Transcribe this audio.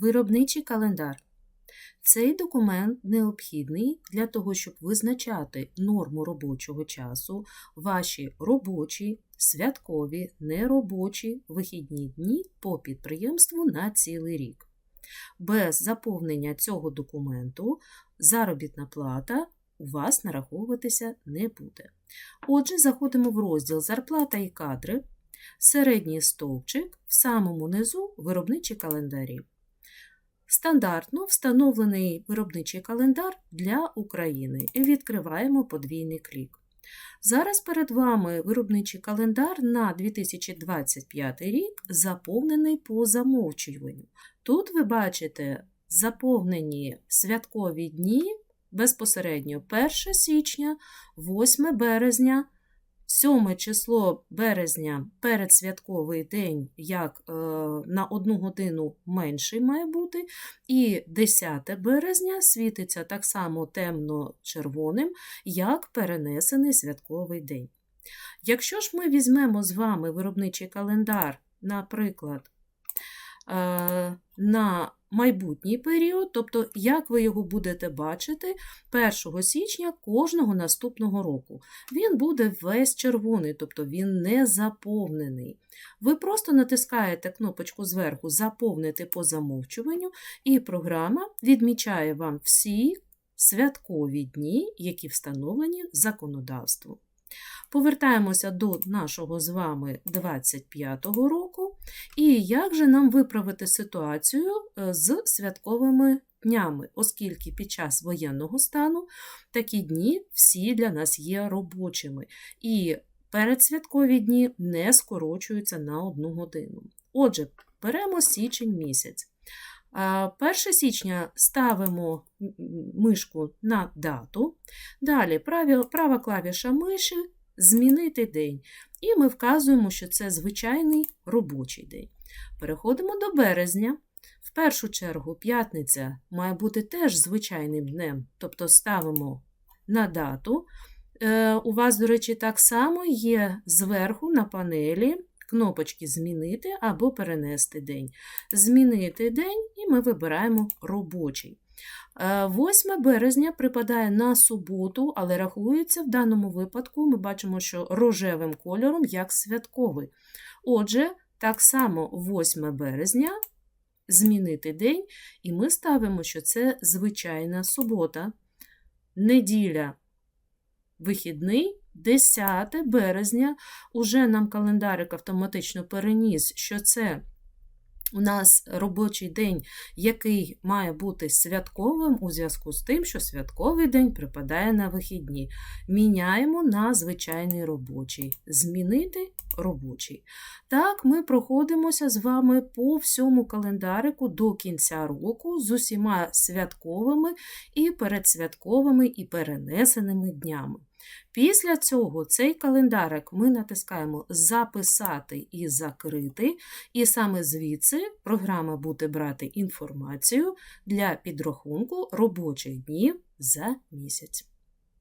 Виробничий календар. Цей документ необхідний для того, щоб визначати норму робочого часу, ваші робочі, святкові, неробочі вихідні дні по підприємству на цілий рік. Без заповнення цього документу заробітна плата у вас нараховуватися не буде. Отже, заходимо в розділ Зарплата і кадри, середній стовпчик, в самому низу виробничі календарі. Стандартно встановлений виробничий календар для України. і Відкриваємо подвійний клік. Зараз перед вами виробничий календар на 2025 рік заповнений по замовчуванню. Тут ви бачите заповнені святкові дні безпосередньо 1 січня, 8 березня, 7 число березня передсвятковий день, як е, на одну годину менший має бути, і 10 березня світиться так само темно-червоним, як перенесений святковий день. Якщо ж ми візьмемо з вами виробничий календар, наприклад, е, на майбутній період, тобто як ви його будете бачити 1 січня кожного наступного року. Він буде весь червоний, тобто він не заповнений. Ви просто натискаєте кнопочку зверху Заповнити по замовчуванню, і програма відмічає вам всі святкові дні, які встановлені законодавством. Повертаємося до нашого з вами 25-го року. І як же нам виправити ситуацію е, з святковими днями, оскільки під час воєнного стану такі дні всі для нас є робочими. І передсвяткові дні не скорочуються на одну годину. Отже, беремо січень місяць. 1 січня ставимо мишку на дату. Далі права клавіша миші Змінити день. І ми вказуємо, що це звичайний робочий день. Переходимо до березня. В першу чергу, п'ятниця має бути теж звичайним днем, тобто ставимо на дату. Е, у вас, до речі, так само є зверху на панелі кнопочки Змінити або перенести день. Змінити день, і ми вибираємо робочий. 8 е, березня припадає на суботу, але рахується в даному випадку, ми бачимо, що рожевим кольором як святковий. Отже, так само 8 березня змінити день, і ми ставимо, що це звичайна субота. Неділя вихідний, 10 березня. Уже нам календарик автоматично переніс, що це у нас робочий день, який має бути святковим у зв'язку з тим, що святковий день припадає на вихідні. Міняємо на звичайний робочий. Змінити робочий. Так, ми проходимося з вами по всьому календарику до кінця року з усіма святковими і передсвятковими і перенесеними днями. Після цього цей календарик ми натискаємо Записати і закрити, і саме звідси програма буде брати інформацію для підрахунку робочих днів за місяць.